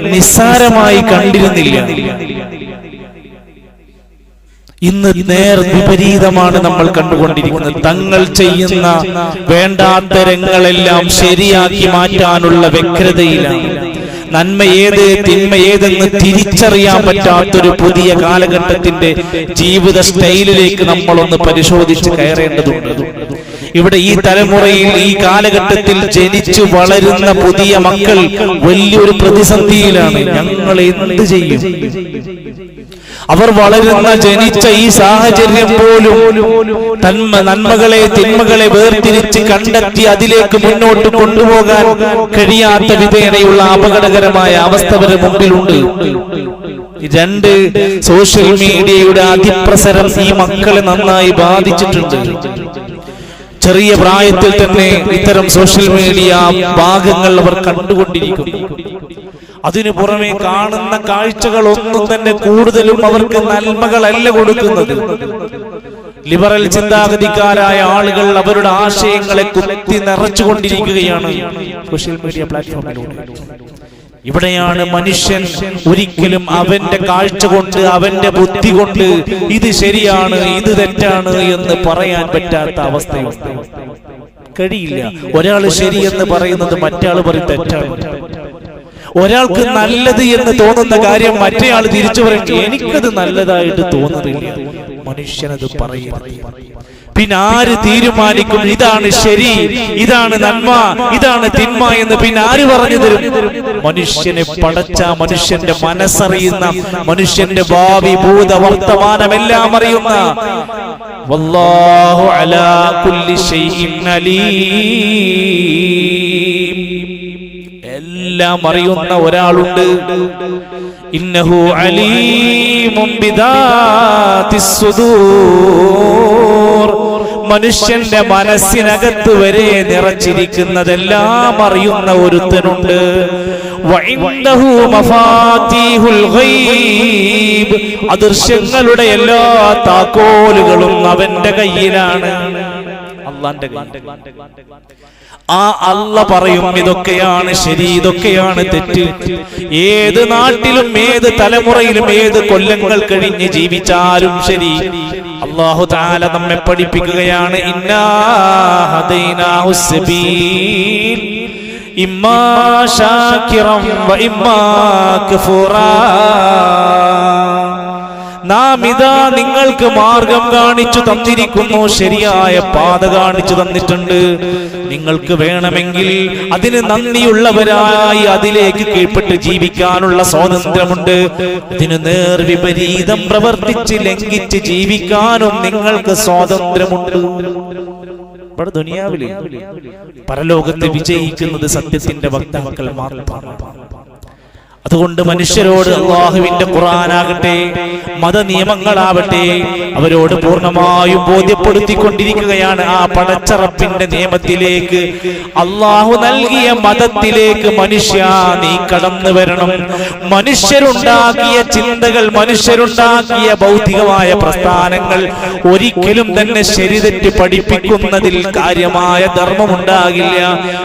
നിസ്സാരമായി കണ്ടിരുന്നില്ല. ഇന്ന് നേർ വിപരീതമാണ് നമ്മൾ കണ്ടുകൊണ്ടിരിക്കുന്നത്. തങ്ങൾ ചെയ്യുന്ന വേണ്ടാത്ത രംഗങ്ങളെല്ലാം ശരിയാക്കി മാറ്റാനുള്ള വ്യഗ്രതയിലാണ്. നന്മ ഏത് തിന്മ ഏതെന്ന് തിരിച്ചറിയാൻ പറ്റാത്തൊരു പുതിയ കാലഘട്ടത്തിന്റെ ജീവിത സ്റ്റൈലിലേക്ക് നമ്മളൊന്ന് പരിശോധിച്ച് കയറേണ്ടതുണ്ട്. ഇവിടെ ഈ തലമുറയിൽ ഈ കാലഘട്ടത്തിൽ ജനിച്ചു വളരുന്ന പുതിയ മക്കൾ വലിയൊരു പ്രതിസന്ധിയിലാണ്. ഞങ്ങൾ എന്ത് ചെയ്യും? അവർ വളരുന്ന ജനിച്ച ഈ സാഹചര്യം പോലും തന്മ നന്മകളെ തിന്മകളെ വേർതിരിച്ച് കണ്ടെത്തി അതിലേക്ക് മുന്നോട്ട് കൊണ്ടുപോകാൻ കഴിയാത്ത വിധേനയുള്ള അപകടകരമായ അവസ്ഥ വരെ മുമ്പിലുണ്ട്. രണ്ട് സോഷ്യൽ മീഡിയയുടെ അതിപ്രസരം ഈ മക്കളെ നന്നായി ബാധിച്ചിട്ടുണ്ട്. ചെറിയ പ്രായത്തിൽ തന്നെ ഇത്തരം സോഷ്യൽ മീഡിയ ഭാഗങ്ങൾ അവർ കണ്ടുകൊണ്ടിരിക്കുന്നു അതിനു പുറമെ കാണുന്ന കാഴ്ചകളൊന്നും തന്നെ കൂടുതലും അവർക്ക് നന്മകളല്ല കൊടുക്കുന്നത്. ലിബറൽ ചിന്താഗതിക്കാരായ ആളുകൾ അവരുടെ ആശയങ്ങളെ കുത്തി നിറച്ചുകൊണ്ടിരിക്കുകയാണ് സോഷ്യൽ മീഡിയ പ്ലാറ്റ്ഫോമിലൂടെ ഇവിടെയാണ് മനുഷ്യൻ ഒരിക്കലും അവന്റെ കാഴ്ച കൊണ്ട് അവന്റെ ബുദ്ധി കൊണ്ട് ഇത് ശരിയാണ് ഇത് തെറ്റാണ് എന്ന് പറയാൻ പറ്റാത്ത അവസ്ഥയുണ്ട് കഴിയില്ല. ഒരാൾ ശരിയെന്ന് പറയുന്നത് മറ്റാൾ പറയും തെറ്റാണ്. ഒരാൾക്ക് നല്ലത് എന്ന് തോന്നുന്ന കാര്യം മറ്റേയാൾ തിരിച്ചു പറയും എനിക്കത് നല്ലതായിട്ട് തോന്നുന്നില്ല. മനുഷ്യനത് പറയുന്നത് പിന്നെ ആര് തീരുമാനിക്കും? ഇതാണ് ശരി. ഇതാണ് നന്മ. ഇതാണ് തിന്മ എന്ന് പിന്നെ ആര് പറഞ്ഞു തരും? മനുഷ്യനെ പടച്ച മനുഷ്യന്റെ മനസ്സറിയുന്ന മനുഷ്യന്റെ ഭാവി ഭൂത വർത്തമാനം എല്ലാം അറിയുന്ന വല്ലാഹു അലാ കുല്ലി ഷൈഇൻ അലീം. എല്ലാം അറിയുന്ന ഒരാളുണ്ട്. ഇന്നഹു അലീമും ബിദാത്തിസ് സുദൂർ. മനുഷ്യന്റെ മനസ്സിനകത്ത് വരെ നിറച്ചിരിക്കുന്നതെല്ലാം അറിയുന്ന ഒരുത്തനുണ്ട്. അദൃശ്യങ്ങളുടെ എല്ലാ താക്കോലുകളും അവന്റെ കയ്യിലാണ്. ആ അല്ല പറയും ഇതൊക്കെയാണ് ശരി ഇതൊക്കെയാണ് തെറ്റ്. ഏത് നാട്ടിലും ഏത് തലമുറയിലും ഏത് കൊല്ലങ്ങൾ കഴിഞ്ഞ് ജീവിച്ചാലും ശരി. അള്ളാഹു താല നമ്മെ പഠിപ്പിക്കുകയാണ് ഇമ്മാ ശാകിറം വ ഇമ്മാ കഫൂറാ. നാം ഇതാ നിങ്ങൾക്ക് മാർഗം കാണിച്ചു തന്നിരിക്കുന്നു ശരിയായ പാത കാണിച്ചു തന്നിട്ടുണ്ട്. നിങ്ങൾക്ക് വേണമെങ്കിൽ അതിന് നന്ദിയുള്ളവരായി അതിലേക്ക് കീഴ്പ്പെട്ട് ജീവിക്കാനുള്ള സ്വാതന്ത്ര്യമുണ്ട്. ഇതിന് നേർ വിപരീതം പ്രവർത്തിച്ച് ലംഘിച്ച് ജീവിക്കാനും നിങ്ങൾക്ക് സ്വാതന്ത്ര്യമുണ്ട്. ഇവിടെ ദുനിയാവിലെ പരലോകത്ത് വിജയിക്കുന്നത് സത്യത്തിന്റെ വക്താക്കൾ മാത്രമാണ്. അതുകൊണ്ട് മനുഷ്യരോട് അള്ളാഹുവിന്റെ ഖുറാനാകട്ടെ മത നിയമങ്ങളാവട്ടെ അവരോട് പൂർണമായും ബോധ്യപ്പെടുത്തിക്കൊണ്ടിരിക്കുകയാണ് ആ പടച്ചറപ്പിന്റെ നിയമത്തിലേക്ക്. അള്ളാഹു നൽകിയ മതത്തിലേക്ക് മനുഷ്യ നീ കടന്നു വരണം. മനുഷ്യരുണ്ടാക്കിയ ചിന്തകൾ മനുഷ്യരുണ്ടാക്കിയ ഭൗതികമായ പ്രസ്ഥാനങ്ങൾ ഒരിക്കലും തന്നെ ശരിതെറ്റ് പഠിപ്പിക്കുന്നതിൽ കാര്യമായ ധർമ്മമുണ്ടാകില്ല.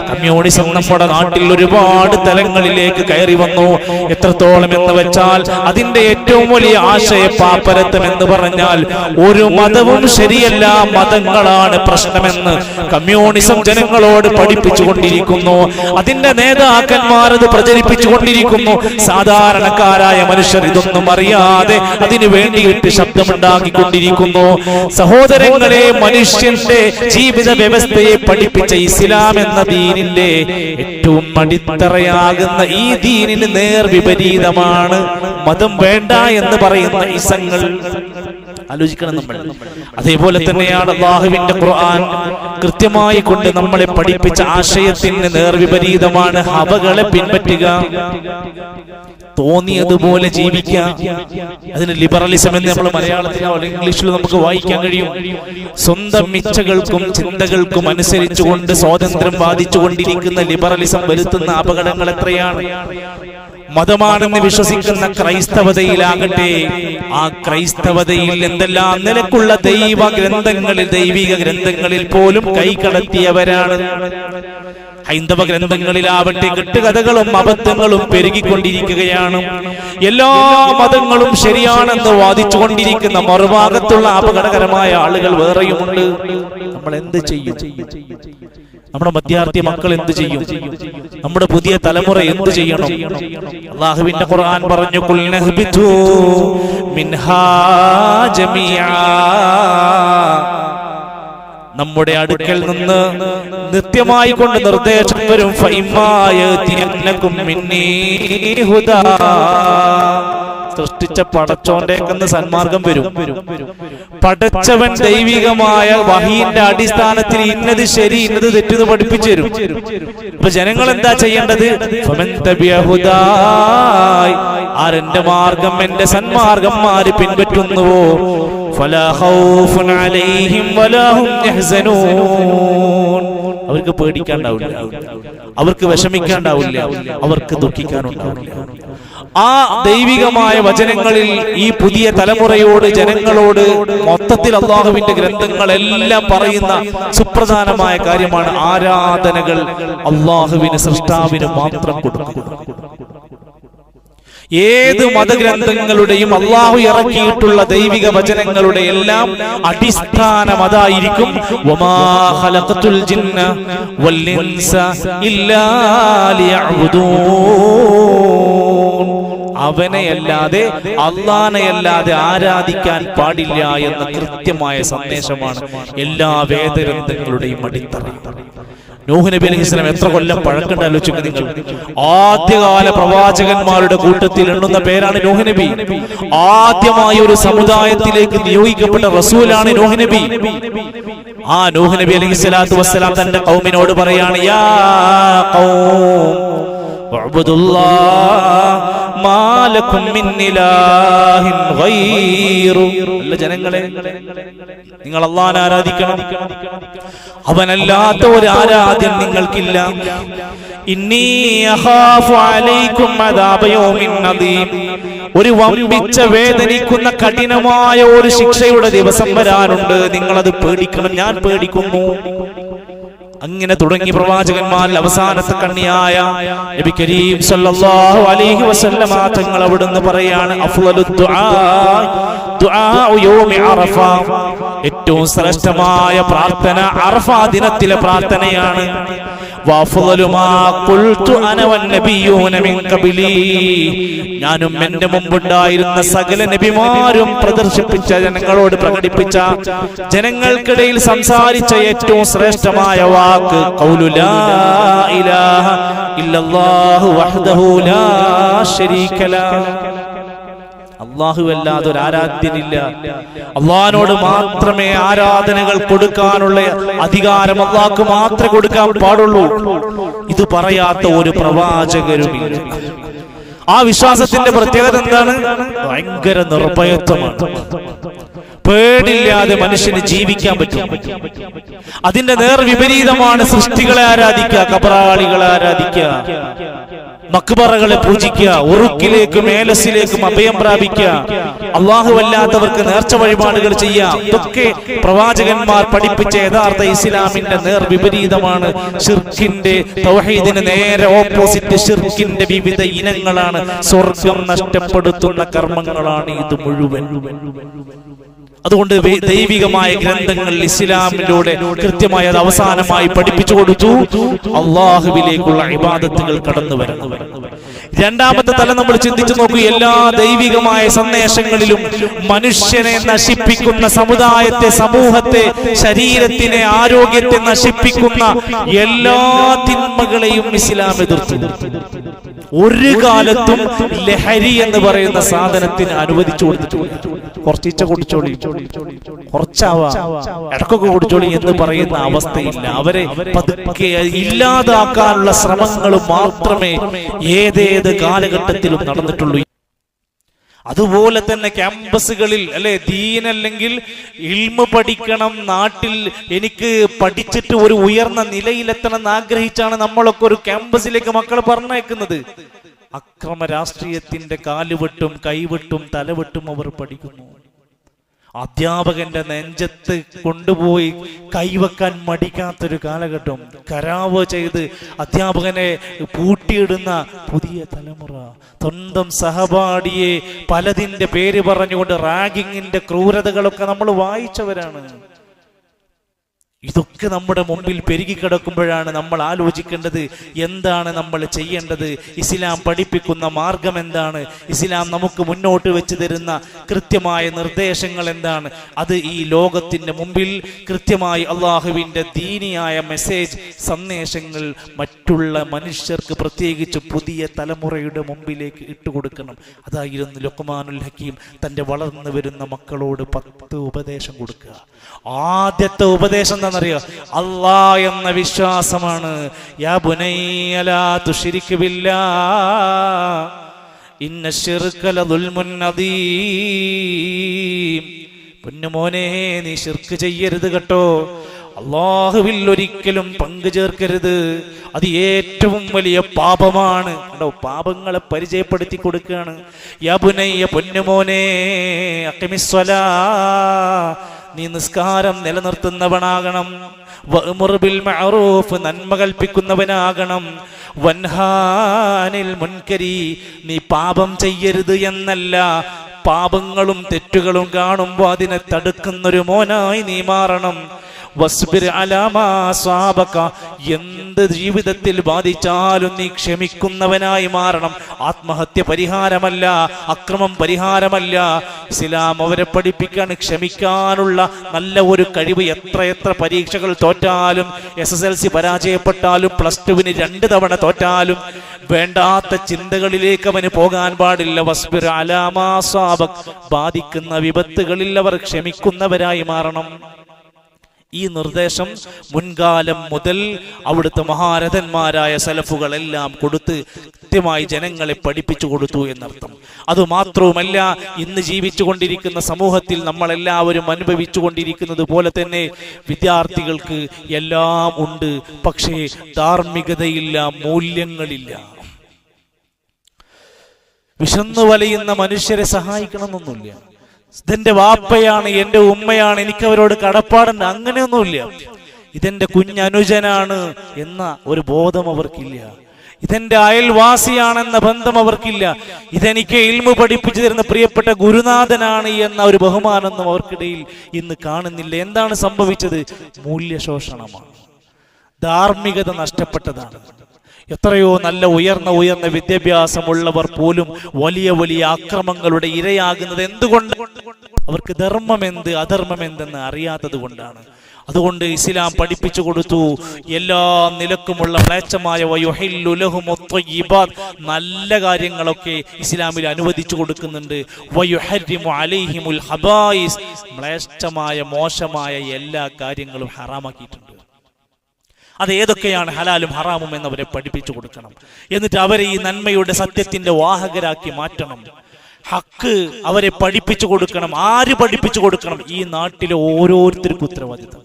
കമ്മ്യൂണിസം നമ്മുടെ നാട്ടിൽ ഒരുപാട് തലങ്ങളിലേക്ക് കയറി വന്നു. എത്രത്തോളം എന്ന് വെച്ചാൽ അതിന്റെ ഏറ്റവും വലിയ ആശയ പാപ്പരത്വം എന്ന് പറഞ്ഞാൽ ഒരു മതവും ശരിയല്ല മതങ്ങളാണ് പ്രശ്നമെന്ന് കമ്മ്യൂണിസം ജനങ്ങളോട് പഠിപ്പിച്ചു കൊണ്ടിരിക്കുന്നു അതിന്റെ നേതാക്കന്മാർ അത് പ്രചരിപ്പിച്ചു കൊണ്ടിരിക്കുന്നു സാധാരണക്കാരായ മനുഷ്യർ ഇതൊന്നും അറിയാതെ അതിനു വേണ്ടിയിട്ട് ശബ്ദമുണ്ടാക്കിക്കൊണ്ടിരിക്കുന്നു. സഹോദരങ്ങളെ മനുഷ്യന്റെ ജീവിത വ്യവസ്ഥയെ പഠിപ്പിച്ച ഇസ്ലാം എന്ന ദീനിന്റെ ഏറ്റവും അടിത്തറയാകുന്ന ഈ ദീനിന് നേർ വിപരീതമാണ്. മതം വേണ്ട എന്ന് പറയുന്ന ഇസങ്ങൾ ആലോചിക്കണം നമ്മൾ. അതേപോലെ തന്നെയാണ് അള്ളാഹുവിന്റെ ഖുർആൻ കൃത്യമായി കൊണ്ട് നമ്മളെ പഠിപ്പിച്ച ആശയത്തിന് നേർവിപരീതമാണ് ഹവകളെ പിൻപറ്റുക. തോന്നിയതുപോലെ ജീവിക്കാം അതിന് ലിബറലിസം എന്ന് നമ്മൾ മലയാളത്തിലോ അല്ലെങ്കിൽ ഇംഗ്ലീഷിലോ നമുക്ക് വായിക്കാൻ കഴിയും. സ്വന്തം ഇച്ഛകൾക്കും ചിന്തകൾക്കും അനുസരിച്ചുകൊണ്ട് സ്വാതന്ത്ര്യം ബാധിച്ചുകൊണ്ടിരിക്കുന്ന ലിബറലിസം വരുത്തുന്ന അപകടങ്ങൾ എത്രയാണ്? മതമാണെന്ന് വിശ്വസിക്കുന്ന ക്രൈസ്തവതയിലാകട്ടെ ആ ക്രൈസ്തവതയിൽ എന്തെല്ലാം നിലക്കുള്ള ദൈവ ഗ്രന്ഥങ്ങളിൽ ദൈവിക ഗ്രന്ഥങ്ങളിൽ പോലും കൈകടത്തിയവരാണ് ഹൈന്ദവ ഗ്രന്ഥങ്ങളിലാവട്ടെ കെട്ടുകഥകളും അബദ്ധങ്ങളും പെരുകിക്കൊണ്ടിരിക്കുകയാണ്. എല്ലാ മതങ്ങളും ശരിയാണെന്ന് വാദിച്ചുകൊണ്ടിരിക്കുന്ന മറുഭാഗത്തുള്ള അപകടകരമായ ആളുകൾ വേറെയുമുണ്ട്. നമ്മൾ എന്ത് ചെയ്യും? നമ്മുടെ മധ്യാർത്ഥി മക്കൾ എന്ത് ചെയ്യും? നമ്മുടെ പുതിയ തലമുറ എന്ത് ചെയ്യണം? അള്ളാഹുവിന്റെ ഖുർആൻ പറഞ്ഞു "ഖുൽ നഹ്ബിതു മിൻഹാ ജമിയാ. നമ്മുടെ അടുക്കൽ നിന്ന് നിത്യമായി കൊണ്ട് നിർദ്ദേശം വരും ഫൈമായ തിരക്കും മിന്നീ ഹുദാ. സൃഷ്ടിച്ച പടച്ചോന്റെ സന്മാർഗം വരും. പടച്ചവൻ ദൈവികമായ വഹീന്റെ അടിസ്ഥാനത്തിൽ ഇന്നത് ശരി ഇന്നത് തെറ്റെന്ന് പഠിപ്പിച്ചു തരും. അപ്പൊ ജനങ്ങൾ എന്താ ചെയ്യേണ്ടത്. ആരെന്റെ മാർഗം എന്റെ സന്മാർഗം ആര് പിൻപറ്റുന്നുവോ? അവർക്ക് പേടിക്കാണ്ടാവില്ല. അവർക്ക് വിഷമിക്കാണ്ടാവില്ല. അവർക്ക് ദുഃഖിക്കാനുണ്ടാവില്ല. ആ ദൈവികമായ വചനങ്ങളിൽ ഈ പുതിയ തലമുറയോട് ജനങ്ങളോട് മൊത്തത്തിൽ അള്ളാഹുവിന്റെ ഗ്രന്ഥങ്ങളെല്ലാം പറയുന്ന സുപ്രധാനമായ കാര്യമാണ് ആരാധനകൾ. അള്ളാഹുവിന് സൃഷ്ടാവിന് മാത്രം കൊടുക്കുക. ഏത് മതഗ്രന്ഥങ്ങളുടെയും അള്ളാഹു ഇറക്കിയിട്ടുള്ള ദൈവിക വചനങ്ങളുടെ എല്ലാം അടിസ്ഥാനം അതായിരിക്കും. ഇല്ലാ അവനെയല്ലാതെ അള്ളാനെയല്ലാതെ ആരാധിക്കാൻ പാടില്ല എന്ന കൃത്യമായ സന്ദേശമാണ് എല്ലാ വേദഗ്രന്ഥങ്ങളുടെയും അടിത്തറ നൂഹ് നബി അലൈഹി സ്വലാം എത്ര കൊല്ലം പഴക്കണ്ട ആലോചിക്കുക നിങ്ങൾ ആദ്യകാല പ്രവാചകന്മാരുടെ കൂട്ടത്തിൽ എണ്ണുന്ന പേരാണ് നൂഹ് നബി ആദ്യമായി ഒരു സമുദായത്തിലേക്ക് നിയോഗിക്കപ്പെട്ട റസൂലാണ് നൂഹ് നബി ആ നൂഹ് നബി അലൈഹി സ്വലാത്തു വസ്സലാം തന്റെ കൗമിനോട് പറയാണ് യാ ഖൗം واعبدوا الله ജനങ്ങളെ നിങ്ങൾ അള്ളാൻ ആരാധിക്കണം? അവനല്ലാത്ത ഒരു ആരാധ്യം നിങ്ങൾക്കില്ല. ഒരു വമ്പിച്ച വേദനിക്കുന്ന കഠിനമായ ഒരു ശിക്ഷയുടെ ദിവസം വരാനുണ്ട്. നിങ്ങളത് പേടിക്കണം. ഞാൻ പേടിക്കുന്നു. അങ്ങനെ തുടങ്ങി പ്രവാചകന്മാരിൽ അവസാനത്തെ കണ്ണിയായ നബി കരീം സല്ലല്ലാഹു അലൈഹി വസല്ലമ തങ്ങൾ അവിടുന്ന് പറയാണ് അഫ്ളലു ദുആ ദുആ യൗമി അറഫ. ഏറ്റവും ശ്രേഷ്ഠമായ പ്രാർത്ഥന അറഫ ദിനത്തിലെ പ്രാർത്ഥനയാണ്. ഞാനും എന്റെ മുമ്പുണ്ടായിരുന്ന സകല നബിമാരും പ്രദർശിപ്പിച്ച ജനങ്ങളോട് പ്രകടിപ്പിച്ച ജനങ്ങൾക്കിടയിൽ സംസാരിച്ച ഏറ്റവും ശ്രേഷ്ഠമായ വാക്ക് ഇല്ലല്ലാഹു വഹ്ദഹു ലാ ശരീക അള്ളാഹു അല്ലാതെ ഒരു ആരാധ്യനില്ല അള്ളഹാനോട് മാത്രമേ ആരാധനകൾ കൊടുക്കാനുള്ള അധികാരം അള്ളാഹ്ക്ക് മാത്രമേ കൊടുക്കാൻ പാടുള്ളൂ. ഇത് പറയാത്ത ഒരു പ്രവാചകരുമില്ല. ആ വിശ്വാസത്തിന്റെ പ്രത്യേകത എന്താണ്? ഭയങ്കര നിർഭയത്വമാണ്. പേടില്ലാതെ മനുഷ്യന് ജീവിക്കാൻ പറ്റും. അതിന്റെ നേർ വിപരീതമാണ് സൃഷ്ടികളെ ആരാധിക്കുക കബറാളികളെ ആരാധിക്കുക. മക്ബറകളെ പൂജിക്കുക ഉറുക്കിലേക്കും ഏലസിലേക്കും അഭയം പ്രാപിക്കുക അള്ളാഹു അല്ലാത്തവർക്ക് നേർച്ച വഴിപാടുകൾ ചെയ്യാം ഇതൊക്കെ പ്രവാചകന്മാർ പഠിപ്പിച്ച യഥാർത്ഥ ഇസ്ലാമിന്റെ നേർ വിപരീതമാണ് ഷിർഖിന്റെ തൗഹീദിന് നേരെ ഓപ്പോസിറ്റ് ഷിർഖിന്റെ വിവിധ ഇനങ്ങളാണ്. സ്വർഗം നഷ്ടപ്പെടുത്തുന്ന കർമ്മങ്ങളാണ് ഇത് മുഴുവൻ. അതുകൊണ്ട് ദൈവികമായ ഗ്രന്ഥങ്ങൾ ഇസ്ലാമിലൂടെ കൃത്യമായി അത് അവസാനമായി പഠിപ്പിച്ചു കൊടുത്തു. അള്ളാഹുവിലേക്കുള്ള ഇബാദത്തുകൾ കടന്നു വരുന്നു രണ്ടാമത്തെ തല നമ്മൾ ചിന്തിച്ചു നോക്കൂ എല്ലാ ദൈവികമായ സന്ദേശങ്ങളിലും മനുഷ്യനെ നശിപ്പിക്കുന്ന സമുദായത്തെ സമൂഹത്തെ ശരീരത്തിനെ ആരോഗ്യത്തെ നശിപ്പിക്കുന്ന എല്ലാ തിന്മകളെയും ഇസ്ലാം എതിർത്തു. ഒരു കാലത്തും ലഹരി എന്ന് പറയുന്ന സാധനത്തിന് അനുവദിച്ചു കൊടുത്തിട്ടില്ല. കുറച്ചീച്ച കുടിച്ചോളി. കുറച്ചാവാ. ഇടക്കൊക്കെ കുടിച്ചോളി എന്ന് പറയുന്ന അവസ്ഥയില്ല. അവരെ പതുക്കെ ഇല്ലാതാക്കാനുള്ള ശ്രമങ്ങൾ മാത്രമേ ഏതേത് കാലഘട്ടത്തിലും നടന്നിട്ടുള്ളൂ. അതുപോലെ തന്നെ ക്യാമ്പസുകളിൽ അല്ലെ? ദീനല്ലെങ്കിൽ ഇൽമ പഠിക്കണം നാട്ടിൽ എനിക്ക് പഠിച്ചിട്ട് ഒരു ഉയർന്ന നിലയിലെത്തണം എന്ന് ആഗ്രഹിച്ചാണ് നമ്മളൊക്കെ ഒരു ക്യാമ്പസിലേക്ക് മക്കളെ പറഞ്ഞയക്കുന്നത്. അക്രമ രാഷ്ട്രീയത്തിന്റെ കാലുവെട്ടും കൈവെട്ടും തലവെട്ടും അവർ പഠിക്കുന്നു. അധ്യാപകന്റെ നെഞ്ചത്ത് കൊണ്ടുപോയി കൈവെക്കാൻ മടിക്കാത്തൊരു കാലഘട്ടം. കരാവ് ചെയ്ത് അധ്യാപകനെ പൂട്ടിയിടുന്ന പുതിയ തലമുറ. സ്വന്തം സഹപാഠിയെ പലതിന്റെ പേര് പറഞ്ഞുകൊണ്ട് റാഗിങ്ങിന്റെ ക്രൂരതകളൊക്കെ നമ്മൾ വായിച്ചവരാണ്. ഇതൊക്കെ നമ്മുടെ മുമ്പിൽ പെരുകി കിടക്കുമ്പോഴാണ് നമ്മൾ ആലോചിക്കേണ്ടത് എന്താണ് നമ്മൾ ചെയ്യേണ്ടത്? ഇസ്ലാം പഠിപ്പിക്കുന്ന മാർഗം എന്താണ്? ഇസ്ലാം നമുക്ക് മുന്നോട്ട് വെച്ച് തരുന്ന കൃത്യമായ നിർദ്ദേശങ്ങൾ എന്താണ്? അത് ഈ ലോകത്തിന്റെ മുമ്പിൽ കൃത്യമായി അള്ളാഹുവിന്റെ ദീനിയായ മെസ്സേജ് സന്ദേശങ്ങൾ മറ്റുള്ള മനുഷ്യർക്ക് പ്രത്യേകിച്ച് പുതിയ തലമുറയുടെ മുമ്പിലേക്ക് ഇട്ടുകൊടുക്കണം അതായിരുന്നു ലുക്മാനുൽ ഹക്കീം തന്റെ വളർന്നു വരുന്ന മക്കളോട് പത്ത് ഉപദേശം കൊടുക്കുക. ആദ്യത്തെ ഉപദേശം എന്താണെന്നറിയോ? അള്ളാ എന്ന വിശ്വാസമാണ്. യാ ബുനയ്യലാ ബില്ലാ. ഇന്ന അദീം. പൊന്നുമോനെ നീ ശിർക്ക് ചെയ്യരുത് കേട്ടോ. അള്ളാഹുവിൽ ഒരിക്കലും പങ്കു ചേർക്കരുത്. അത് ഏറ്റവും വലിയ പാപമാണ്. കണ്ടോ പാപങ്ങളെ പരിചയപ്പെടുത്തി കൊടുക്കുകയാണ്. യബുനയ്യ പൊന്നുമോനെ അക്കിമിസ്വലാ നീ നിസ്കാരം നിലനിർത്തുന്നവനാകണം. വഅ്മുർ ബിൽ മഅറൂഫ് നന്മ കൽപ്പിക്കുന്നവനാകണം. വൻഹാനിൽ മുൻകരി നീ പാപം ചെയ്യരുത് എന്നല്ല. പാപങ്ങളും തെറ്റുകളും കാണുമ്പോൾ അതിനെ തടുക്കുന്നൊരു മോനായി നീ മാറണം. എന്ത് ജീവിതത്തിൽ ബാധിച്ചാലും നീ ക്ഷമിക്കുന്നവനായി മാറണം. ആത്മഹത്യ പരിഹാരമല്ല അക്രമം പരിഹാരമല്ല. ഇസ്ലാം അവരെ പഠിപ്പിക്കാൻ ക്ഷമിക്കാനുള്ള നല്ല ഒരു കഴിവ് എത്ര എത്ര പരീക്ഷകൾ തോറ്റാലും എസ് എസ് എൽ സി പരാജയപ്പെട്ടാലും പ്ലസ് ടുവിന് രണ്ട് തവണ തോറ്റാലും വേണ്ടാത്ത ചിന്തകളിലേക്ക് അവന് പോകാൻ പാടില്ല. വസ്ബിർ അലാമാ സ്വാബക് ബാധിക്കുന്ന വിപത്തുകളിൽ അവർ ക്ഷമിക്കുന്നവരായി മാറണം. ഈ നിർദ്ദേശം മുൻകാലം മുതൽ അവിടുത്തെ മഹാരഥന്മാരായ സലഫുകളെല്ലാം കൊടുത്ത് കൃത്യമായി ജനങ്ങളെ പഠിപ്പിച്ചു കൊടുത്തു എന്നർത്ഥം. അതുമാത്രവുമല്ല ഇന്ന് ജീവിച്ചു കൊണ്ടിരിക്കുന്ന സമൂഹത്തിൽ നമ്മളെല്ലാവരും അനുഭവിച്ചു കൊണ്ടിരിക്കുന്നത് പോലെ തന്നെ വിദ്യാർത്ഥികൾക്ക് എല്ലാം ഉണ്ട് പക്ഷേ ധാർമ്മികതയില്ല മൂല്യങ്ങളില്ല. വിശന്നു വലയുന്ന മനുഷ്യരെ സഹായിക്കണമെന്നൊന്നുമില്ല. ഇതെന്റെ വാപ്പയാണ് എന്റെ ഉമ്മയാണ് എനിക്ക് അവരോട് കടപ്പാടുണ്ട് അങ്ങനെയൊന്നുമില്ല. ഇതെന്റെ കുഞ്ഞനുജനാണ് എന്ന ഒരു ബോധം അവർക്കില്ല. ഇതെന്റെ അയൽവാസിയാണെന്ന ബന്ധം അവർക്കില്ല. ഇതെനിക്ക് ഇൽമു പഠിപ്പിച്ചു തരുന്ന പ്രിയപ്പെട്ട ഗുരുനാഥനാണ് എന്ന ഒരു ബഹുമാനൊന്നും അവർക്കിടയിൽ ഇന്ന് കാണുന്നില്ല. എന്താണ് സംഭവിച്ചത്? മൂല്യശോഷണമാണ്. ധാർമ്മികത നഷ്ടപ്പെട്ടതാണ്. എത്രയോ നല്ല ഉയർന്ന ഉയർന്ന വിദ്യാഭ്യാസമുള്ളവർ പോലും വലിയ വലിയ അക്രമങ്ങളുടെ ഇരയാകുന്നത് എന്തുകൊണ്ട്? അവർക്ക് ധർമ്മം എന്ത് അധർമ്മം എന്തെന്ന് അറിയാത്തത് കൊണ്ടാണ്. അതുകൊണ്ട് ഇസ്ലാം പഠിപ്പിച്ചു കൊടുത്തു. എല്ലാ നിലക്കുമുള്ള മ്ലേച്ഛമായ നല്ല കാര്യങ്ങളൊക്കെ ഇസ്ലാമിൽ അനുവദിച്ചു കൊടുക്കുന്നുണ്ട്. മ്ലേച്ഛമായ മോശമായ എല്ലാ കാര്യങ്ങളും ഹറാമാക്കിയിട്ടുണ്ട്. അത് ഏതൊക്കെയാണ് ഹലാലും ഹറാമും എന്നവരെ പഠിപ്പിച്ചു കൊടുക്കണം. എന്നിട്ട് അവരെ ഈ നന്മയുടെ സത്യത്തിന്റെ വാഹകരാക്കി മാറ്റണം. ഹക്ക് അവരെ പഠിപ്പിച്ചു കൊടുക്കണം. ആര് പഠിപ്പിച്ചു കൊടുക്കണം? ഈ നാട്ടിലെ ഓരോരുത്തർക്കും ഉത്തരവാദിത്തം.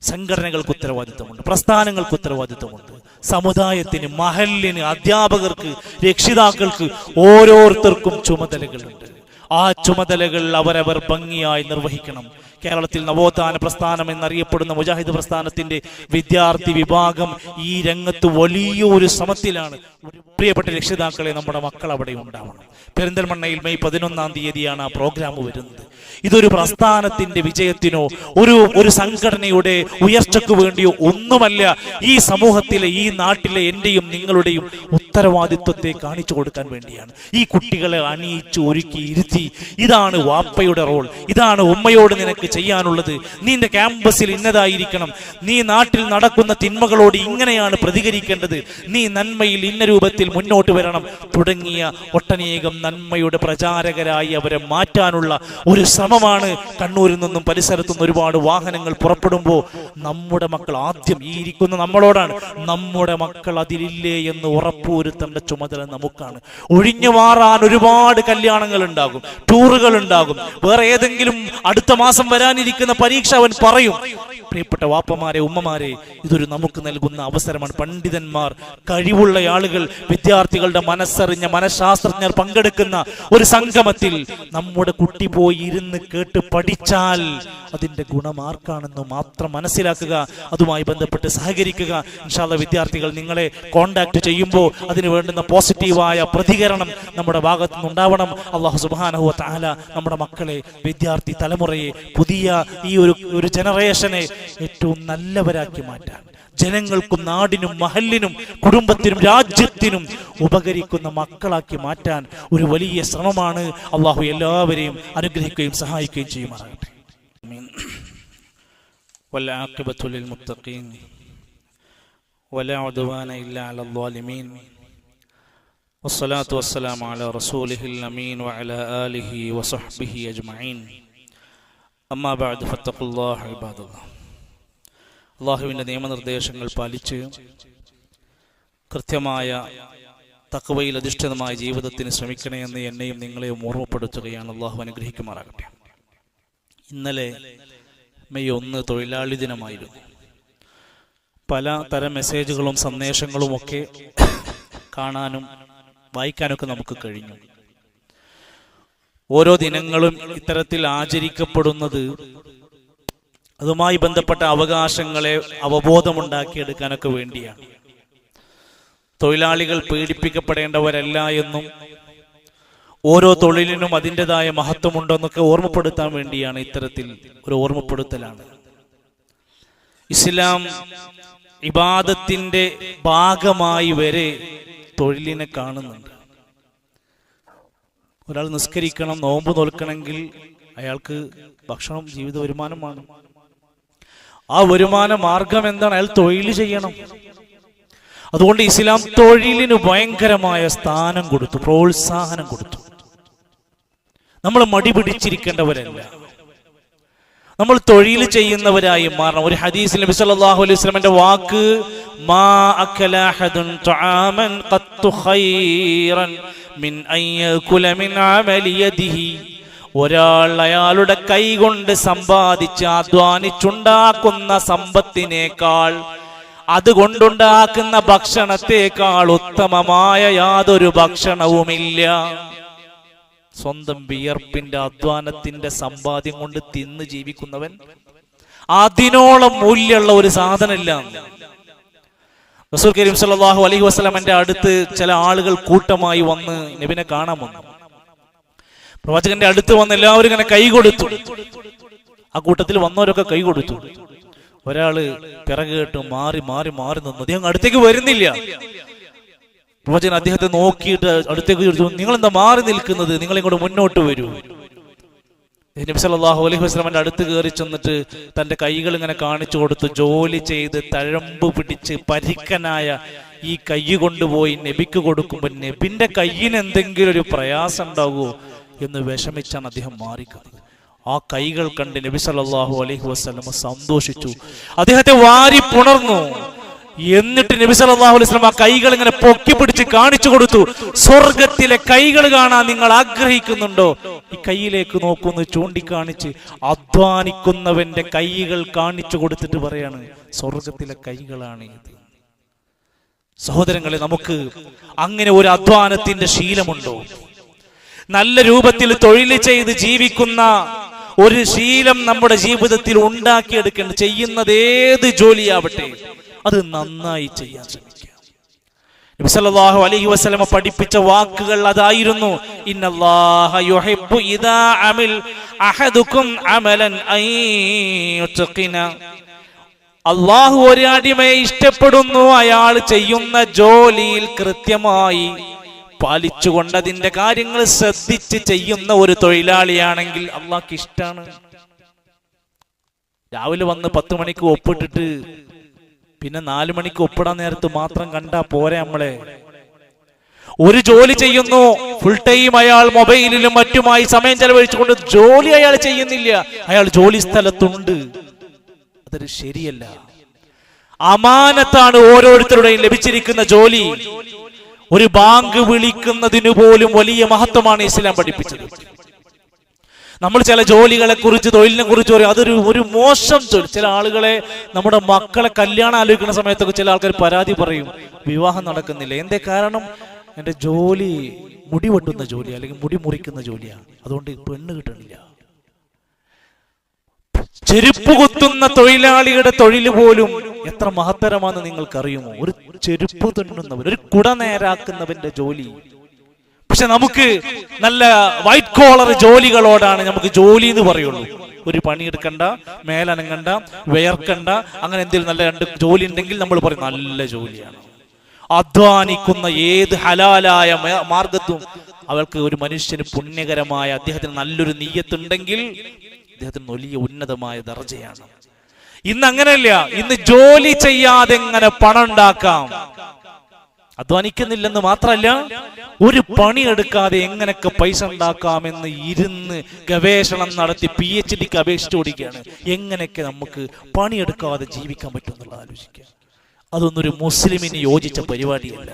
സംഘടനകൾക്ക് ഉത്തരവാദിത്തമുണ്ട്. പ്രസ്ഥാനങ്ങൾക്ക് ഉത്തരവാദിത്തമുണ്ട്. സമുദായത്തിന് മഹലിന് അധ്യാപകർക്ക് രക്ഷിതാക്കൾക്ക് ഓരോരുത്തർക്കും ചുമതലകളുണ്ട്. ആ ചുമതലകൾ അവരവർ ഭംഗിയായി നിർവഹിക്കണം. കേരളത്തിൽ നവോത്ഥാന പ്രസ്ഥാനം എന്നറിയപ്പെടുന്ന മുജാഹിദ് പ്രസ്ഥാനത്തിന്റെ വിദ്യാർത്ഥി വിഭാഗം ഈ രംഗത്ത് വലിയൊരു ശ്രമത്തിലാണ്. പ്രിയപ്പെട്ട രക്ഷിതാക്കളെ നമ്മുടെ മക്കൾ അവിടെ ഉണ്ടാവണം. പെരിന്തൽമണ്ണയിൽ മെയ് പതിനൊന്നാം തീയതിയാണ് ആ പ്രോഗ്രാം വരുന്നത്. ഇതൊരു പ്രസ്ഥാനത്തിന്റെ വിജയത്തിനോ ഒരു ഒരു സംഘടനയുടെ ഉയർച്ചയ്ക്ക് വേണ്ടിയോ ഒന്നുമല്ല ഈ സമൂഹത്തിലെ ഈ നാട്ടിലെ എന്റെയും നിങ്ങളുടെയും ഉത്തരവാദിത്വത്തെ കാണിച്ചു കൊടുക്കാൻ വേണ്ടിയാണ്. ഈ കുട്ടികളെ അണിയിച്ച് ഒരുക്കി ഇരുത്തി ഇതാണ് വാപ്പയുടെ റോൾ ഇതാണ് ഉമ്മയോട് നിനക്ക് ചെയ്യാനുള്ളത്. നിന്റെ ക്യാമ്പസിൽ ഇന്നതായിരിക്കണം. നീ നാട്ടിൽ നടക്കുന്ന തിന്മകളോട് ഇങ്ങനെയാണ് പ്രതികരിക്കേണ്ടത്. നീ നന്മയിൽ ഇന്ന രൂപത്തിൽ മുന്നോട്ട് വരണം. തുടങ്ങിയ ഒട്ടനേകം നന്മയുടെ പ്രചാരകരായി അവരെ മാറ്റാനുള്ള ഒരു ശ്രമമാണ് കണ്ണൂരിൽ നിന്നും പരിസരത്തു ഒരുപാട് വാഹനങ്ങൾ പുറപ്പെടുമ്പോൾ നമ്മുടെ മക്കൾ ആദ്യം ഈ ഇരിക്കുന്ന നമ്മളോടാണ്. നമ്മുടെ മക്കൾ അതിലില്ലേ എന്ന് ഉറപ്പു ഉറപ്പുവരുത്തേണ്ട ചുമതല നമുക്കാണ്. ഒഴിഞ്ഞു മാറാൻ ഒരുപാട് കല്യാണങ്ങൾ ഉണ്ടാകും ടൂറുകൾ ഉണ്ടാകും വേറെ ഏതെങ്കിലും അടുത്ത മാസം വരാനിരിക്കുന്ന പരീക്ഷ അവൻ പറയും. പ്രിയപ്പെട്ട വാപ്പമാരെ ഉമ്മമാരെ ഇതൊരു നമുക്ക് നൽകുന്ന അവസരമാണ്. പണ്ഡിതന്മാർ കഴിവുള്ള ആളുകൾ വിദ്യാർത്ഥികളുടെ മനസ്സറിഞ്ഞ മനഃശാസ്ത്രജ്ഞർ പങ്കെടുക്കുന്ന ഒരു സംഗമത്തിൽ നമ്മുടെ കുട്ടി പോയി ഇരുന്ന് കേട്ട് പഠിച്ചാൽ അതിന്റെ ഗുണം ആർക്കാണെന്ന് മാത്രം മനസ്സിലാക്കുക അതുമായി ബന്ധപ്പെട്ട് സഹകരിക്കുക. വിദ്യാർത്ഥികൾ നിങ്ങളെ കോണ്ടാക്ട് ചെയ്യുമ്പോൾ അതിന് വേണ്ടുന്ന പോസിറ്റീവായ പ്രതികരണം നമ്മുടെ ഭാഗത്തു നിന്നുണ്ടാവണം അള്ളാഹു സുബാനഹു താല നമ്മുടെ മക്കളെ വിദ്യാർത്ഥി തലമുറയെ പുതിയ ഈ ഒരു ഒരു ജനറേഷനെ ഏറ്റവും നല്ലവരാക്കി മാറ്റാൻ ജനങ്ങൾക്കും നാടിനും മഹലിനും കുടുംബത്തിനും രാജ്യത്തിനും ഉപകരിക്കുന്ന മക്കളാക്കി മാറ്റാൻ ഒരു വലിയ ശ്രമമാണ് അള്ളാഹു എല്ലാവരെയും അനുഗ്രഹിക്കുകയും സഹായിക്കുകയും ചെയ്യുമാറാകട്ടെ آمين. والعاقبة للمتقين ولا عدوان إلا على الظالمين والصلاة والسلام على رسوله الأمين وعلى آله وصحبه أجمعين أما بعد فاتقوا الله عباد الله അള്ളാഹുവിൻ്റെ നിയമനിർദ്ദേശങ്ങൾ പാലിച്ച് കൃത്യമായ തക്കവയിൽ അധിഷ്ഠിതമായ ജീവിതത്തിന് ശ്രമിക്കണേ എന്ന് എന്നെയും നിങ്ങളെയും ഓർമ്മപ്പെടുത്തുകയാണ് അള്ളാഹു അനുഗ്രഹിക്കുമാറാകട്ടെ ഇന്നലെ മെയ് ഒന്ന് തൊഴിലാളി ദിനമായിരുന്നു പല തരം മെസ്സേജുകളും സന്ദേശങ്ങളും ഒക്കെ കാണാനും വായിക്കാനൊക്കെ നമുക്ക് കഴിഞ്ഞു. ഓരോ ദിനങ്ങളും ഇത്തരത്തിൽ ആചരിക്കപ്പെടുന്നത് അതുമായി ബന്ധപ്പെട്ട അവകാശങ്ങളെ അവബോധമുണ്ടാക്കിയെടുക്കാനൊക്കെ വേണ്ടിയാണ്. തൊഴിലാളികൾ പീഡിപ്പിക്കപ്പെടേണ്ടവരല്ല എന്നും ഓരോ തൊഴിലിനും അതിന്റെതായ മഹത്വമുണ്ടെന്നൊക്കെ ഓർമ്മപ്പെടുത്താൻ വേണ്ടിയാണ് ഇത്തരത്തിൽ ഒരു ഓർമ്മപ്പെടുത്തലാണ്. ഇസ്ലാം ഇബാദത്തിന്റെ ഭാഗമായി വരെ തൊഴിലിനെ കാണുന്നുണ്ട്. ഒരാൾ നിസ്കരിക്കണം നോമ്പ് നോൽക്കണമെങ്കിൽ അയാൾക്ക് ഭക്ഷണം ജീവിത വരുമാനമാണ് ആ വരുമാന മാർഗം എന്താണ്? അയാൾ തൊഴിൽ ചെയ്യണം. അതുകൊണ്ട് ഇസ്ലാം തൊഴിലിന് ഭയങ്കരമായ സ്ഥാനം കൊടുത്തു പ്രോത്സാഹനം കൊടുത്തു. നമ്മൾ മടി പിടിച്ചിരിക്കേണ്ടവരല്ല. നമ്മൾ തൊഴിൽ ചെയ്യുന്നവരായി മാറണം. ഒരു ഹദീസിൽ നബി സല്ലല്ലാഹു അലൈഹി വസല്ലമയുടെ വാക്ക് മാ അക്കല അഹദുൻ തുആമൻ ഖത്തു ഖൈറൻ മിൻ അയ്യകുല മിൻ അമലി യദിഹി. ഒരാൾ അയാളുടെ കൈകൊണ്ട് സമ്പാദിച്ച് അധ്വാനിച്ചുണ്ടാക്കുന്ന സമ്പത്തിനേക്കാൾ അതുകൊണ്ടുണ്ടാക്കുന്ന ഭക്ഷണത്തേക്കാൾ ഉത്തമമായ യാതൊരു ഭക്ഷണവുമില്ല. സ്വന്തം വിയർപ്പിന്റെ അധ്വാനത്തിന്റെ സമ്പാദ്യം കൊണ്ട് തിന്ന് ജീവിക്കുന്നവൻ അതിനോളം മൂല്യമുള്ള ഒരു സാധനമില്ല. റസൂൽ കരീം സല്ലല്ലാഹു അലൈഹി വസ്ലമന്റെ അടുത്ത് ചില ആളുകൾ കൂട്ടമായി വന്ന് നബിനെ കാണാൻ വന്നു. പ്രവാചകന്റെ അടുത്ത് വന്ന് എല്ലാവരും ഇങ്ങനെ കൈ കൊടുത്തു. ആ കൂട്ടത്തിൽ വന്നവരൊക്കെ കൈ കൊടുത്തു. ഒരാൾ പിറകേട്ട് മാറി മാറി മാറി നിന്നു. അദ്ദേഹം അടുത്തേക്ക് വരുന്നില്ല. പ്രവചൻ അദ്ദേഹത്തെ നോക്കിയിട്ട് അടുത്തേക്ക് ചോദിച്ചു നിങ്ങൾ എന്താ മാറി നിൽക്കുന്നത്? നിങ്ങൾ ഇങ്ങോട്ട് മുന്നോട്ട് വരൂ. നബി സല്ലല്ലാഹു അലൈഹി വസ്ലമന്റെ അടുത്ത് കയറി ചെന്നിട്ട് തന്റെ കൈകൾ ഇങ്ങനെ കാണിച്ചു കൊടുത്ത് ജോലി ചെയ്ത് തഴമ്പ് പിടിച്ച് പരിക്കനായ ഈ കൈ കൊണ്ടുപോയി നബിക്ക് കൊടുക്കുമ്പോൾ നബിന്റെ കയ്യിന് എന്തെങ്കിലും ഒരു പ്രയാസം ഉണ്ടാകുമോ എന്ന് വിഷമിച്ചാണ് അദ്ദേഹം മാറിക്കുന്നത് ആ കൈകൾ കണ്ട് നബി സല്ലല്ലാഹു അലൈഹി വസല്ലമ സന്തോഷിച്ചു. അദ്ദേഹത്തെ വാരി പുണർന്നു. എന്നിട്ട് നബി സല്ലല്ലാഹു അലൈഹി വസല്ലം ആ കൈകൾ ഇങ്ങനെ പൊക്കി പിടിച്ച് കാണിച്ചു കൊടുത്തു. സ്വർഗത്തിലെ കൈകൾ കാണാൻ നിങ്ങൾ ആഗ്രഹിക്കുന്നുണ്ടോ? ഈ കൈയിലേക്ക് നോക്കുന്നു ചൂണ്ടിക്കാണിച്ച് അധ്വാനിക്കുന്നവന്റെ കൈകൾ കാണിച്ചു കൊടുത്തിട്ട് പറയാണ് സ്വർഗത്തിലെ കൈകളാണ് ഇത്. സഹോദരങ്ങളെ നമുക്ക് അങ്ങനെ ഒരു അധ്വാനത്തിന്റെ ശീലമുണ്ടോ? നല്ല രൂപത്തിൽ തൊഴിൽ ചെയ്ത് ജീവിക്കുന്ന ഒരു ശീലം നമ്മുടെ ജീവിതത്തിൽ ഉണ്ടാക്കിയെടുക്കേണ്ട ചെയ്യുന്നത് ഏത് ജോലിയാവട്ടെ? അത് നന്നായി ചെയ്യാൻ ശ്രമിക്കുക നബി സല്ലല്ലാഹു അലൈഹി വസല്ലമ പഠിപ്പിച്ച വാക്കുകൾ അതായിരുന്നു അള്ളാഹു ഒരു അടിമയെ ഇഷ്ടപ്പെടുന്നു അയാൾ ചെയ്യുന്ന ജോലിയിൽ കൃത്യമായി പാലിച്ചുകൊണ്ട് അതിന്റെ കാര്യങ്ങൾ ശ്രദ്ധിച്ച് ചെയ്യുന്ന ഒരു തൊഴിലാളിയാണെങ്കിൽ അള്ളാഹ്ക്ക് ഇഷ്ടമാണ് രാവിലെ വന്ന് പത്ത് മണിക്ക് ഒപ്പിട്ടിട്ട് പിന്നെ നാലു മണിക്ക് ഒപ്പിടാൻ നേരത്ത് മാത്രം കണ്ടാ പോരെ നമ്മളെ. ഒരു ജോലി ചെയ്യുന്നു ഫുൾ ടൈം അയാൾ മൊബൈലിലും മറ്റുമായി സമയം ചെലവഴിച്ചുകൊണ്ട് ജോലി അയാൾ ചെയ്യുന്നില്ല. അയാൾ ജോലി സ്ഥലത്തുണ്ട്. അതൊരു ശരിയല്ല. അമാനത്താണ് ഓരോരുത്തരുടെയും ലഭിച്ചിരിക്കുന്ന ജോലി. ഒരു ബാങ്ക് വിളിക്കുന്നതിന് പോലും വലിയ മഹത്വമാണ് ഇസ്ലാം പഠിപ്പിച്ചത്. നമ്മൾ ചില ജോലികളെ കുറിച്ച് തൊഴിലിനെ കുറിച്ച് പറയും. അതൊരു ഒരു മോശം തൊഴിൽ ചില ആളുകളെ നമ്മുടെ മക്കളെ കല്യാണം ആലോചിക്കുന്ന സമയത്തൊക്കെ ചില ആൾക്കാർ പരാതി പറയും. വിവാഹം നടക്കുന്നില്ല. എന്തേ കാരണം? എന്റെ ജോലി മുടി വെട്ടുന്ന ജോലി അല്ലെങ്കിൽ മുടി മുറിക്കുന്ന ജോലിയാണ് അതുകൊണ്ട് പെണ്ണ് കിട്ടണില്ല. ചെരുപ്പ് കുത്തുന്ന തൊഴിലാളിയുടെ തൊഴിൽ പോലും എത്ര മഹത്തരമാണെന്ന് നിങ്ങൾക്കറിയുമോ? ഒരു ചെരുപ്പ് തുന്നുന്നവൻ ഒരു കുട നേരാക്കുന്നവന്റെ ജോലി പക്ഷെ നമുക്ക് നല്ല വൈറ്റ് കോളർ ജോലികളോടാണ് നമുക്ക് ജോലി എന്ന് പറയുള്ളൂ. ഒരു പണിയെടുക്കണ്ട മേലനങ്ങണ്ട വേർക്കണ്ട അങ്ങനെ എന്തെങ്കിലും നല്ല രണ്ട് ജോലി ഉണ്ടെങ്കിൽ നമ്മൾ പറയും നല്ല ജോലിയാണ്. അധ്വാനിക്കുന്ന ഏത് ഹലാലായ മാർഗത്തും അവൾക്ക് ഒരു മനുഷ്യന് പുണ്യകരമായ അദ്ദേഹത്തിന് നല്ലൊരു നീയത്തുണ്ടെങ്കിൽ അദ്ദേഹത്തിന് വലിയ ഉന്നതമായ ദർജയാണ്. ഇന്ന് അങ്ങനെയല്ല ഇന്ന് ജോലി ചെയ്യാതെ എങ്ങനെ പണം ഉണ്ടാക്കാം? അധ്വാനിക്കുന്നില്ലെന്ന് മാത്രമല്ല ഒരു പണിയെടുക്കാതെ എങ്ങനെയൊക്കെ പൈസ ഉണ്ടാക്കാമെന്ന് ഇരുന്ന് ഗവേഷണം നടത്തി പി എച്ച് ഡിക്ക് അപേക്ഷിച്ചു കൊടുക്കുകയാണ് എങ്ങനെയൊക്കെ നമുക്ക് പണിയെടുക്കാതെ ജീവിക്കാൻ പറ്റും എന്നുള്ളത് ആലോചിക്കുക. അതൊന്നൊരു മുസ്ലിമിന് യോജിച്ച പരിപാടിയല്ല.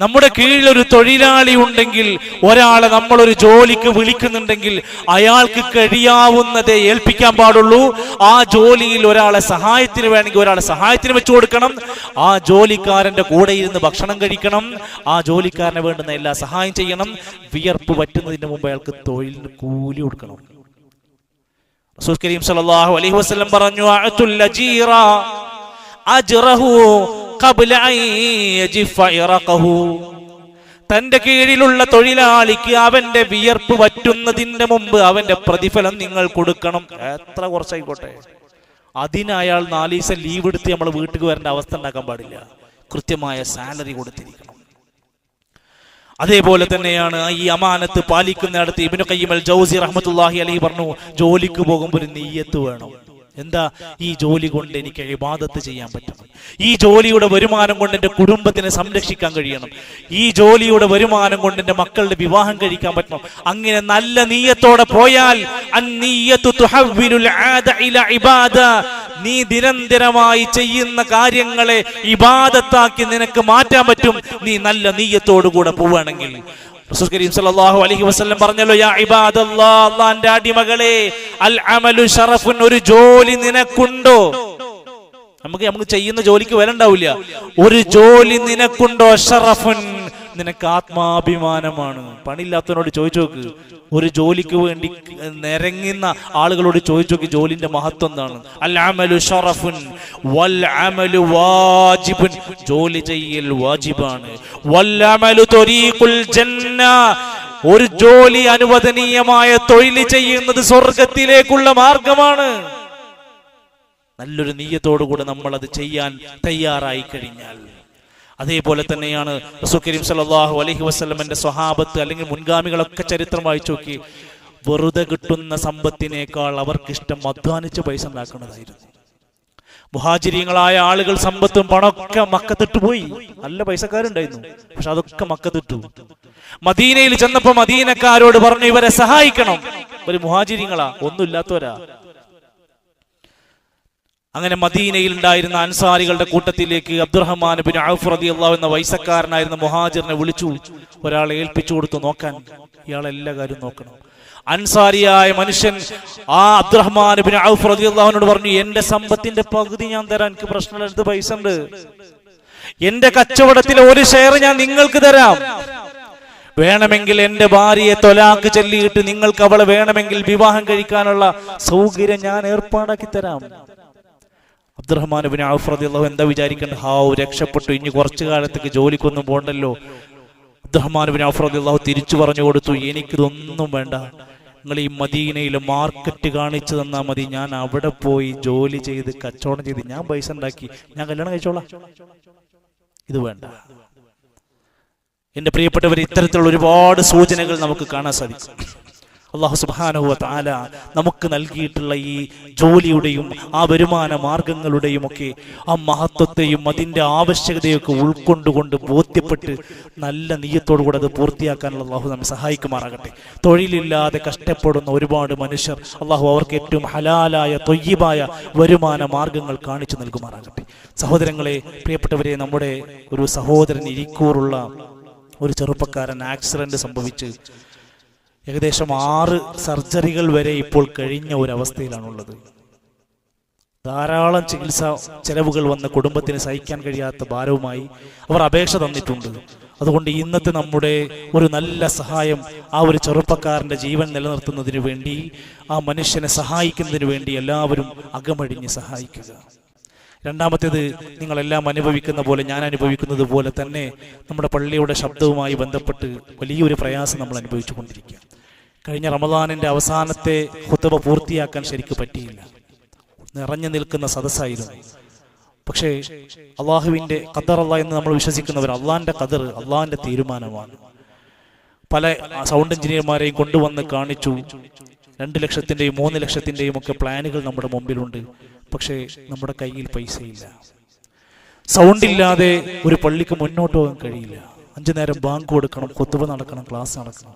നമ്മുടെ കീഴിൽ ഒരു തൊഴിലാളി ഉണ്ടെങ്കിൽ ഒരാളെ നമ്മളൊരു ജോലിക്ക് വിളിക്കുന്നുണ്ടെങ്കിൽ അയാൾക്ക് കഴിയാവുന്നതേ ഏൽപ്പിക്കാൻ പാടുള്ളൂ. ആ ജോലിയിൽ ഒരാളെ സഹായത്തിന് വേണമെങ്കിൽ ഒരാളെ സഹായത്തിന് വെച്ചു കൊടുക്കണം. ആ ജോലിക്കാരന്റെ കൂടെ ഇരുന്ന് ഭക്ഷണം കഴിക്കണം. ആ ജോലിക്കാരനെ വേണ്ടുന്ന എല്ലാ സഹായം ചെയ്യണം. വിയർപ്പ് പറ്റുന്നതിന് മുമ്പ് അയാൾക്ക് തൊഴിലിന് കൂലി കൊടുക്കണം. റസൂൽ കരീം സല്ലല്ലാഹു അലൈഹി വസല്ലം പറഞ്ഞു അഅതുൽ ലജീറ അജ്റഹു തന്റെ കീഴിലുള്ള തൊഴിലാളിക്ക് അവന്റെ വിയർപ്പ് വറ്റുന്നതിന്റെ മുമ്പ് അവന്റെ പ്രതിഫലം നിങ്ങൾ കൊടുക്കണം. എത്ര കുറച്ചായിക്കോട്ടെ? അതിന് അയാൾ നാല് ലീവ് എടുത്ത് നമ്മൾ വീട്ടിൽ വരേണ്ട അവസ്ഥ ഉണ്ടാക്കാൻ പാടില്ല. കൃത്യമായ സാലറി കൊടുത്തിരിക്കണം. അതേപോലെ തന്നെയാണ് ഈ അമാനത്ത് പാലിക്കുന്നിടത്ത് ഇബിനു കയ്യമൽ ജൗസി റഹ്മത്തുല്ലാഹി അലൈഹി പറഞ്ഞു ജോലിക്ക് പോകുമ്പോൾ ഒരു നെയ്യത്ത് വേണം. എന്താ? ഈ ജോലി കൊണ്ട് എനിക്ക് ഇബാദത്ത് ചെയ്യാൻ പറ്റണം ഈ ജോലിയുടെ വരുമാനം കൊണ്ട് എന്റെ കുടുംബത്തിനെ സംരക്ഷിക്കാൻ കഴിയണം. ഈ ജോലിയുടെ വരുമാനം കൊണ്ട് എന്റെ മക്കളുടെ വിവാഹം കഴിക്കാൻ പറ്റണം. അങ്ങനെ നല്ല നീയത്തോടെ പോയാൽ നീ നിരന്തരമായി ചെയ്യുന്ന കാര്യങ്ങളെ ഇബാദത്താക്കി നിനക്ക് മാറ്റാൻ പറ്റും. നീ നല്ല നീയത്തോടു കൂടെ പോവുകയാണെങ്കിൽ. റസൂൽ സല്ലല്ലാഹു അലൈഹി വസല്ലം പറഞ്ഞല്ലോ യാ ഇബാദല്ലാഹ് അടിമകളെ അൽ അമലു ഷറഫുൻ ഒരു ജോലി നിനക്കുണ്ടോ? നമുക്ക് നമുക്ക് ചെയ്യുന്ന ജോലിക്ക് വില ഉണ്ടാവില്ല ഒരു ജോലി നിനക്കുണ്ടോ ഷറഫൻ? നിനക്ക് ആത്മാഭിമാനമാണ്. പണിയില്ലാത്തവനോട് ചോദിച്ചു നോക്ക്. ഒരു ജോലിക്ക് വേണ്ടി നിരങ്ങുന്ന ആളുകളോട് ചോദിച്ചു നോക്ക് ജോലിന്റെ മഹത്വം എന്താണ്. അൽ അമലു ഷറഫുൻ വൽ അമലു വാജിബുൻ. ജോലി ചെയ്യൽ വാജിബാണ്. വൽ അമലു ത്വരീഖുൽ ജന്ന. ഒരു ജോലി അനുവദനീയമായ തൊഴിൽ ചെയ്യുന്നത് സ്വർഗത്തിലേക്കുള്ള മാർഗമാണ്. നല്ലൊരു നീയത്തോടു കൂടെ നമ്മൾ അത് ചെയ്യാൻ തയ്യാറായി കഴിഞ്ഞാൽ. അതേപോലെ തന്നെയാണ് റസൂൽ സല്ലല്ലാഹു അലൈഹി വസല്ലമന്റെ സ്വഹാബത്ത് അല്ലെങ്കിൽ മുൻഗാമികളൊക്കെ ചരിത്രം വായിച്ചു നോക്കി. വെറുതെ കിട്ടുന്ന സമ്പത്തിനേക്കാൾ അവർക്കിഷ്ടം അധ്വാനിച്ച് പൈസ ഉണ്ടാക്കുന്നതായിരുന്നു. മുഹാചിര്യങ്ങളായ ആളുകൾ സമ്പത്തും പണമൊക്കെ മക്കത്തിട്ട് പോയി. നല്ല പൈസക്കാരുണ്ടായിരുന്നു. പക്ഷെ അതൊക്കെ മക്കത്തിട്ടു. മദീനയിൽ ചെന്നപ്പോ മദീനക്കാരോട് പറഞ്ഞു ഇവരെ സഹായിക്കണം. ഒരു മുഹാചിര്യങ്ങളാ ഒന്നുമില്ലാത്തവരാ. അങ്ങനെ മദീനയിൽ ഉണ്ടായിരുന്ന അൻസാരികളുടെ കൂട്ടത്തിലേക്ക് അബ്ദുറഹ്മാൻ ബിൻ ഔഫ് റളിയല്ലാഹു എന്ന വയസ്സക്കാരനായിരുന്ന മുഹാജിറിനെ വിളിച്ചു. ഒരാളെ ഏൽപ്പിച്ചു കൊടുത്തു നോക്കാൻ. ഇയാൾ എല്ലാ കാര്യവും നോക്കണം. അൻസാരിയായ മനുഷ്യൻ ആ അബ്ദുറഹ്മാൻ ബിൻ ഔഫ് അള്ളാഹുനോട് പറഞ്ഞു എന്റെ സമ്പത്തിന്റെ പകുതി ഞാൻ തരാൻ എനിക്ക് പ്രശ്നമില്ല എടുത്ത് പൈസ ഉണ്ട്. എന്റെ കച്ചവടത്തിലെ ഒരു ഷെയർ ഞാൻ നിങ്ങൾക്ക് തരാം. വേണമെങ്കിൽ എന്റെ ഭാര്യയെ തൊലാക്ക് ചൊല്ലിയിട്ട് നിങ്ങൾക്ക് അവളെ വേണമെങ്കിൽ വിവാഹം കഴിക്കാനുള്ള സൗകര്യം ഞാൻ ഏർപ്പാടാക്കി തരാം. അബ്ദുറഹ്മാൻ ബിൻ ഔഫ് റളിയല്ലാഹു എന്താ വിചാരിക്കുന്നത് ഹാവ് രക്ഷപ്പെട്ടു. ഇനി കുറച്ചു കാലത്തേക്ക് ജോലിക്കൊന്നും പോകണ്ടല്ലോ അബ്ദുറഹ്മാൻ ബിൻ ഔഫ് റളിയല്ലാഹു തിരിച്ചു പറഞ്ഞു കൊടുത്തു എനിക്കിതൊന്നും വേണ്ട. നിങ്ങൾ ഈ മദീനയിൽ മാർക്കറ്റ് കാണിച്ചു തന്നാൽ മതി. ഞാൻ അവിടെ പോയി ജോലി ചെയ്ത് കച്ചവടം ചെയ്ത് ഞാൻ പൈസ ഉണ്ടാക്കി. ഞാൻ കല്യാണം കഴിച്ചോളാം. ഇത് വേണ്ട. എന്റെ പ്രിയപ്പെട്ടവർ ഇത്തരത്തിലുള്ള ഒരുപാട് സൂചനകൾ നമുക്ക് കാണാൻ സാധിക്കും. അള്ളാഹു സുബാനുവ നമുക്ക് നൽകിയിട്ടുള്ള ഈ ജോലിയുടെയും ആ വരുമാന മാർഗങ്ങളുടെയും ഒക്കെ ആ മഹത്വത്തെയും അതിന്റെ ആവശ്യകതയൊക്കെ ഉൾക്കൊണ്ടുകൊണ്ട് ബോധ്യപ്പെട്ട് നല്ല നീയത്തോടു കൂടെ അത് പൂർത്തിയാക്കാനുള്ള അള്ളാഹു നമ്മെ സഹായിക്കുമാറാകട്ടെ. തൊഴിലില്ലാതെ കഷ്ടപ്പെടുന്ന ഒരുപാട് മനുഷ്യർ അള്ളാഹു അവർക്ക് ഏറ്റവും ഹലാലായ തൊയ്യബായ വരുമാന മാർഗങ്ങൾ കാണിച്ചു നൽകുമാറാകട്ടെ. സഹോദരങ്ങളെ പ്രിയപ്പെട്ടവരെ നമ്മുടെ ഒരു സഹോദരൻ ഇരിക്കൂറുള്ള ഒരു ചെറുപ്പക്കാരൻ ആക്സിഡന്റ് സംഭവിച്ച് ഏകദേശം ആറ് സർജറികൾ വരെ ഇപ്പോൾ കഴിഞ്ഞ ഒരവസ്ഥയിലാണുള്ളത്. ധാരാളം ചികിത്സാ ചെലവുകൾ വന്ന കുടുംബത്തിന് സഹിക്കാൻ കഴിയാത്ത ഭാരവുമായി അവർ അപേക്ഷ തന്നിട്ടുണ്ട്. അതുകൊണ്ട് ഇന്നത്തെ നമ്മുടെ ഒരു നല്ല സഹായം ആ ഒരു ചെറുപ്പക്കാരന്റെ ജീവൻ നിലനിർത്തുന്നതിന് വേണ്ടി ആ മനുഷ്യനെ സഹായിക്കുന്നതിന് വേണ്ടി എല്ലാവരും അകമഴിഞ്ഞ് സഹായിക്കുക. രണ്ടാമത്തേത് നിങ്ങളെല്ലാം അനുഭവിക്കുന്ന പോലെ ഞാൻ അനുഭവിക്കുന്നത് പോലെ തന്നെ നമ്മുടെ പള്ളിയുടെ ശബ്ദവുമായി ബന്ധപ്പെട്ട് വലിയൊരു പ്രയാസം നമ്മൾ അനുഭവിച്ചു കൊണ്ടിരിക്കുക. കഴിഞ്ഞ റമദാനിന്റെ അവസാനത്തെ ഹുത്തബ പൂർത്തിയാക്കാൻ ശരിക്ക് പറ്റിയില്ല. നിറഞ്ഞു നിൽക്കുന്ന സദസ്സായിരുന്നു. പക്ഷേ അള്ളാഹുവിന്റെ ഖദർ അള്ളാഹ് എന്ന് നമ്മൾ വിശ്വസിക്കുന്നവർ അള്ളാഹിന്റെ ഖദർ അള്ളാഹിന്റെ തീരുമാനമാണ്. പല സൗണ്ട് എഞ്ചിനീയർമാരെയും കൊണ്ടുവന്ന് കാണിച്ചു. രണ്ട് ലക്ഷത്തിന്റെയും മൂന്ന് ലക്ഷത്തിന്റെയും ഒക്കെ പ്ലാനുകൾ നമ്മുടെ മുമ്പിലുണ്ട്. പക്ഷേ നമ്മുടെ കയ്യിൽ പൈസയില്ല. സൗണ്ട് ഇല്ലാതെ ഒരു പള്ളിക്ക് മുന്നോട്ട് പോകാൻ കഴിയില്ല. അഞ്ചു നേരം ബാങ്ക് കൊടുക്കണം കൊത്തുവ നടക്കണം ക്ലാസ് നടക്കണം.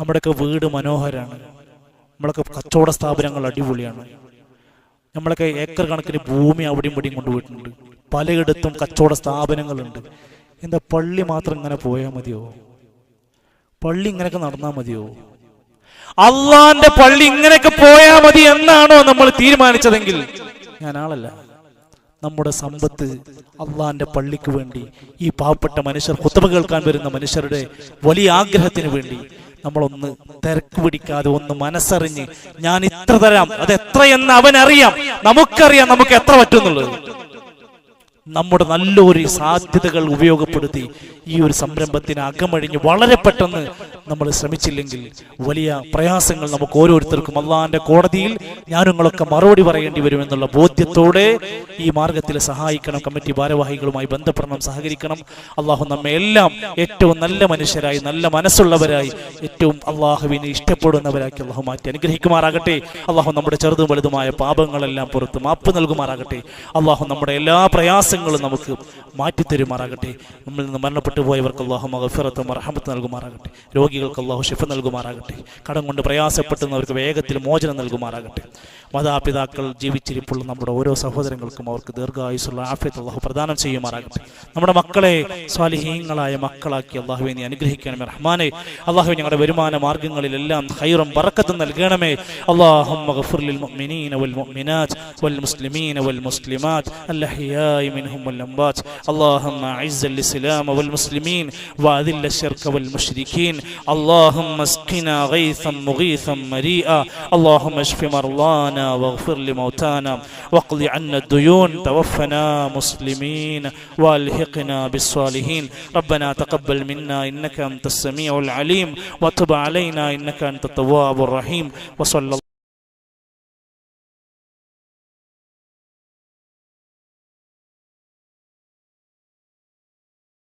നമ്മുടെയൊക്കെ വീട് മനോഹരമാണ് നമ്മളൊക്കെ കച്ചവട സ്ഥാപനങ്ങൾ അടിപൊളിയാണ്. നമ്മളൊക്കെ ഏക്കർ കണക്കിന് ഭൂമി അവിടെയും ഇവിടെയും കൊണ്ടുപോയിട്ടുണ്ട് പലയിടത്തും കച്ചവട സ്ഥാപനങ്ങളുണ്ട്. എന്താ പള്ളി മാത്രം ഇങ്ങനെ പോയാൽ മതിയോ? പള്ളി ഇങ്ങനെയൊക്കെ നടന്നാൽ മതിയോ? അള്ളാന്റെ പള്ളി ഇങ്ങനെയൊക്കെ പോയാ മതി എന്നാണോ നമ്മൾ തീരുമാനിച്ചതെങ്കിൽ? ഞാൻ ആളല്ല. നമ്മുടെ സമ്പത്ത് അള്ളാന്റെ പള്ളിക്ക് വേണ്ടി ഈ പാവപ്പെട്ട മനുഷ്യർ കുത്തവ കേൾക്കാൻ വരുന്ന മനുഷ്യരുടെ വലിയ ആഗ്രഹത്തിന് വേണ്ടി നമ്മളൊന്ന് തിരക്ക് പിടിക്കാതെ ഒന്ന് മനസ്സറിഞ്ഞ് ഞാൻ ഇത്ര തരാം അത് എത്രയെന്ന് അവനറിയാം. നമുക്കറിയാം നമുക്ക് എത്ര പറ്റുന്നുള്ളത് നമ്മുടെ നല്ലൊരു സാധ്യതകൾ ഉപയോഗപ്പെടുത്തി ഈ ഒരു സംരംഭത്തിന് അകമഴിഞ്ഞ് വളരെ പെട്ടെന്ന് നമ്മൾ ശ്രമിച്ചില്ലെങ്കിൽ വലിയ പ്രയാസങ്ങൾ നമുക്ക് ഓരോരുത്തർക്കും. അള്ളാഹാന്റെ കോടതിയിൽ ഞാനുങ്ങളൊക്കെ മറുപടി പറയേണ്ടി വരുമെന്നുള്ള ബോധ്യത്തോടെ ഈ മാർഗത്തിൽ സഹായിക്കണം കമ്മിറ്റി ഭാരവാഹികളുമായി ബന്ധപ്പെടണം സഹകരിക്കണം. അള്ളാഹു നമ്മെ എല്ലാം ഏറ്റവും നല്ല മനുഷ്യരായി നല്ല മനസ്സുള്ളവരായി ഏറ്റവും അള്ളാഹുവിനെ ഇഷ്ടപ്പെടുന്നവരാക്കി അള്ളാഹു മാറ്റി അനുഗ്രഹിക്കുമാറാകട്ടെ. അള്ളാഹു നമ്മുടെ ചെറുതും വലുതുമായ പാപങ്ങളെല്ലാം പുറത്ത് മാപ്പ് നൽകുമാറാകട്ടെ. അള്ളാഹു നമ്മുടെ എല്ലാ പ്രയാസങ്ങളും നമുക്ക് മാറ്റിത്തരുമാറാകട്ടെ നമ്മിൽ നിന്ന് മരണപ്പെട്ടു പോയവർക്ക് അള്ളാഹു മഹഫിറത്തും റഹമത്ത് നൽകുമാറാകട്ടെ രോഗികൾക്ക് അള്ളാഹു ഷിഫ നൽകുമാറാകട്ടെ കടം കൊണ്ട് പ്രയാസപ്പെടുന്നവർക്ക് വേഗത്തിൽ മോചനം നൽകുമാറാകട്ടെ മാതാപിതാക്കൾ ജീവിച്ചിരിപ്പുള്ള നമ്മുടെ ഓരോ സഹോദരങ്ങൾക്കും അവർക്ക് ദീർഘായുസുള്ള ആഫ്യത്ത് അള്ളാഹു പ്രദാനം ചെയ്യുമാറാകട്ടെ നമ്മുടെ മക്കളെ സ്വാലിഹീങ്ങളായ മക്കളാക്കി അള്ളാഹുവെ നീ അനുഗ്രഹിക്കണമേ റഹ്മാനെ അള്ളാഹു ഞങ്ങളുടെ വരുമാന മാർഗങ്ങളിലെല്ലാം ഹൈറും ബറക്കത്തും നൽകണമേ اللهم اغفر للمؤمنين والمؤمنات والمسلمين والمسلمات الأحياء منهم والأموات اللهم أعز الإسلام والمسلمين وأذل الشرك والمشركين. اللهم اسقنا غيثا مغيثا مريئا. اللهم اشف مرضانا واغفر لموتانا. واقض عنا الديون. توفنا مسلمين والحقنا بالصالحين. ربنا تقبل منا. إنك أنت السميع العليم. وتب علينا. إنك أنت التواب الرحيم. وصلى